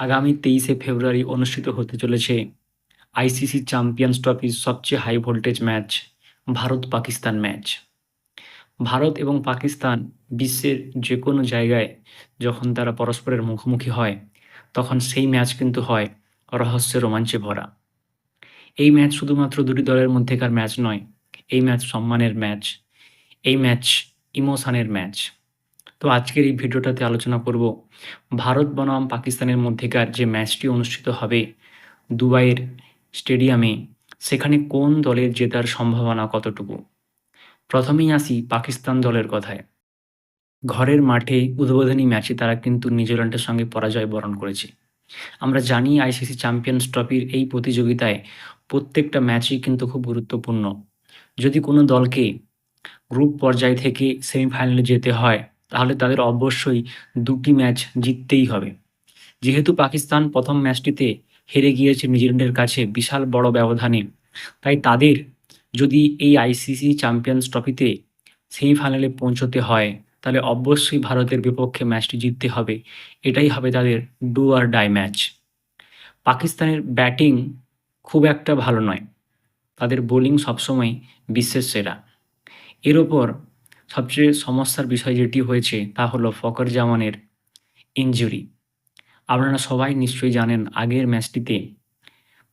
আগামী তেইশে ফেব্রুয়ারি অনুষ্ঠিত হতে চলেছে আইসিসি চ্যাম্পিয়ন্স ট্রফির সবচেয়ে high voltage match Bharat Pakistan match Bharat এবং পাকিস্তান বিশ্বের যে কোনো জায়গায় যখন তারা পরস্পরের মুখোমুখি হয়, তখন সেই ম্যাচ কিন্তু হয় রহস্য রোমাঞ্চে ভরা। এই ম্যাচ শুধুমাত্র দুটি দলের মধ্যেকার ম্যাচ নয়, এই ম্যাচ সম্মানের ম্যাচ এই ম্যাচ ইমোশনের ম্যাচ তো আজকের এই ভিডিওটাতে আলোচনা করব ভারত বনাম পাকিস্তানের মধ্যেকার যে ম্যাচটি অনুষ্ঠিত হবে দুবাইয়ের স্টেডিয়ামে, সেখানে কোন দলের জেতার সম্ভাবনা কতটুকু? প্রথমেই আসি পাকিস্তান দলের কথায়। ঘরের মাঠে উদ্বোধনী ম্যাচে তারা কিন্তু নিউজিল্যান্ডের সঙ্গে পরাজয় বরণ করেছে। আমরা জানি আইসিসি চ্যাম্পিয়ন্স ট্রফির এই প্রতিযোগিতায় প্রত্যেকটা ম্যাচই কিন্তু খুব গুরুত্বপূর্ণ। যদি কোনো দলকে গ্রুপ পর্যায় থেকে সেমিফাইনালে যেতে হয় তাহলে তাদের অবশ্যই দুটি ম্যাচ জিততেই হবে। যেহেতু পাকিস্তান প্রথম ম্যাচটিতে হেরে গিয়েছে নিউজিল্যান্ডের কাছে বিশাল বড় ব্যবধানে, তাই তাদের যদি এই আইসিসি চ্যাম্পিয়ন্স ট্রফিতে সেমিফাইনালে পৌঁছতে হয়, তাহলে অবশ্যই ভারতের বিপক্ষে ম্যাচটি জিততে হবে। এটাই হবে তাদের ডু আর ডাই ম্যাচ। পাকিস্তানের ব্যাটিং খুব একটা ভালো নয়। তাদের বোলিং সবসময় বিশ্বের সেরা। এর ওপর সবচেয়ে সমস্যার বিষয় যেটি হয়েছে তা হলো ফকর জামানের ইনজুরি আপনারা সবাই নিশ্চয়ই জানেন, আগের ম্যাচটিতে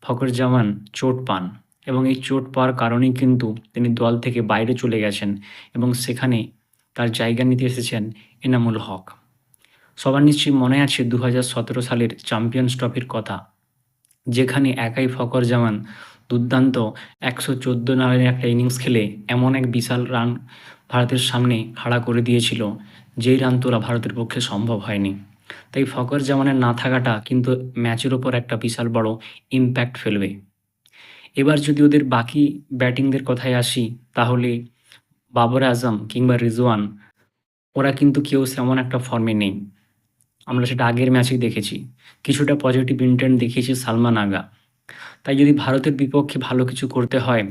ফকর জামান চোট পান এবং এই চোট পাওয়ার কারণেই কিন্তু তিনি দল থেকে বাইরে চলে গেছেন এবং সেখানে তার জায়গা নিতে এসেছেন এনামুল হক। সবার নিশ্চয়ই মনে আছে দু সালের চ্যাম্পিয়ন্স ট্রফির কথা, যেখানে একাই ফকর জামান দুর্দান্ত একশো চোদ্দ রানের একটা ইনিংস খেলে এমন এক বিশাল রান ভারতের সামনে খাড়া করে দিয়েছিল, যেই রান তোলা ভারতের পক্ষে সম্ভব হয়নি। তাই ফকর জামানের না থাকাটা কিন্তু ম্যাচের ওপর একটা বিশাল বড় ইম্প্যাক্ট ফেলবে। এবার যদি ওদের বাকি ব্যাটিংদের কথায় আসি, তাহলে বাবর আজম কিংবা রিজওয়ান, ওরা কিন্তু কেউ সেমন একটা ফর্মে নেই। আমরা সেটা আগের ম্যাচেই দেখেছি। কিছুটা পজিটিভ ইন্টেন্ট দেখিয়েছে সালমান আগা। তাই যদি ভারতের বিপক্ষে ভালো কিছু করতে হয়,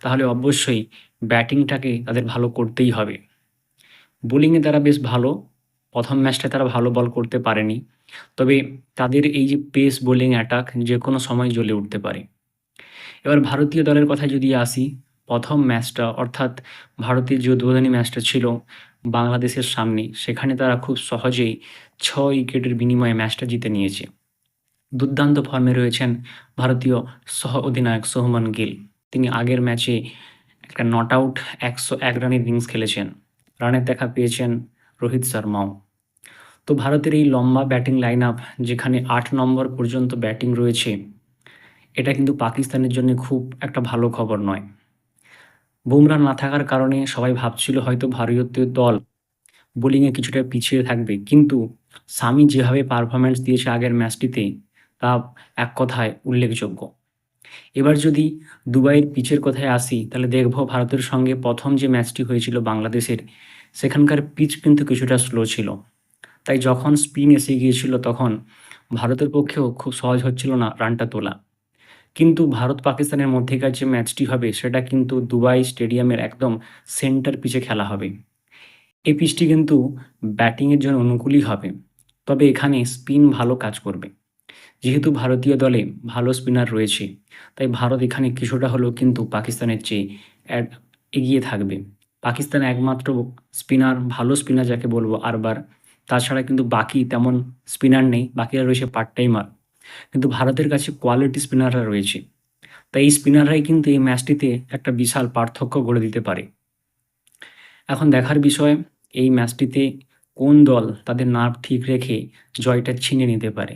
তাহলে অবশ্যই ব্যাটিংটাকে তাদের ভালো করতেই হবে। বোলিংয়ে তারা বেশ ভালো, প্রথম ম্যাচটা তারা ভালো বল করতে পারেনি। তবে তাদের এই যে পেস বোলিং অ্যাটাক যে কোনো সময় জ্বলে উঠতে পারে। এবার ভারতীয় দলের কথায় যদি আসি, প্রথম ম্যাচটা অর্থাৎ ভারতের যে উদ্বোধনী ম্যাচটা ছিল বাংলাদেশের সামনে, সেখানে তারা খুব সহজেই ছ উইকেটের বিনিময়ে ম্যাচটা জিতে নিয়েছে। দুর্দান্ত ফর্মে রয়েছেন ভারতীয় সহ অধিনায়ক সোহমান গিল। তিনি আগের ম্যাচে একটা নট আউট একশো এক রানের ইনিংস খেলেছেন। রানের দেখা পেয়েছেন রোহিত শর্মাও। তো ভারতের এই লম্বা ব্যাটিং লাইন আপ যেখানে আট নম্বর পর্যন্ত ব্যাটিং রয়েছে, এটা কিন্তু পাকিস্তানের জন্য খুব একটা ভালো খবর নয়। বুমরা না থাকার কারণে সবাই ভাবছিল হয়তো ভারতীয় দল বোলিংয়ে কিছুটা পিছিয়ে থাকবে। কিন্তু সামি যেভাবে পারফরম্যান্স দিয়েছে আগের ম্যাচটিতে তা এক কথায় উল্লেখযোগ্য। এবার যদি দুবাইয়ের পিচের কথায় আসি, তাহলে দেখব ভারতের সঙ্গে প্রথম যে ম্যাচটি হয়েছিল বাংলাদেশের, সেখানকার পিচ কিন্তু কিছুটা স্লো ছিল। তাই যখন স্পিন এসে গিয়েছিল তখন ভারতের পক্ষেও খুব সহজ হচ্ছিল না রানটা তোলা। কিন্তু ভারত পাকিস্তানের মধ্যেকার যে ম্যাচটি হবে, সেটা কিন্তু দুবাই স্টেডিয়ামের একদম সেন্টার পিচে খেলা হবে। এই পিচটি কিন্তু ব্যাটিংয়ের জন্য অনুকূলই হবে। তবে এখানে স্পিন ভালো কাজ করবে। যেহেতু ভারতীয় দলে ভালো স্পিনার রয়েছে, তাই ভারত এখানে কিছুটা হলেও কিন্তু পাকিস্তানের চেয়ে এগিয়ে থাকবে। পাকিস্তান একমাত্র স্পিনার ভালো স্পিনার যাকে বলব আরবার। তাছাড়া কিন্তু বাকি তেমন স্পিনার নেই, বাকিরা রয়েছে পার্ট টাইমার কিন্তু ভারতের কাছে কোয়ালিটি স্পিনাররা রয়েছে। তাই এই স্পিনাররাই কিন্তু এই ম্যাচটিতে একটা বিশাল পার্থক্য গড়ে দিতে পারে। এখন দেখার বিষয়, এই ম্যাচটিতে কোন দল তাদের নার্ভ ঠিক রেখে জয়টা ছিনে নিতে পারে?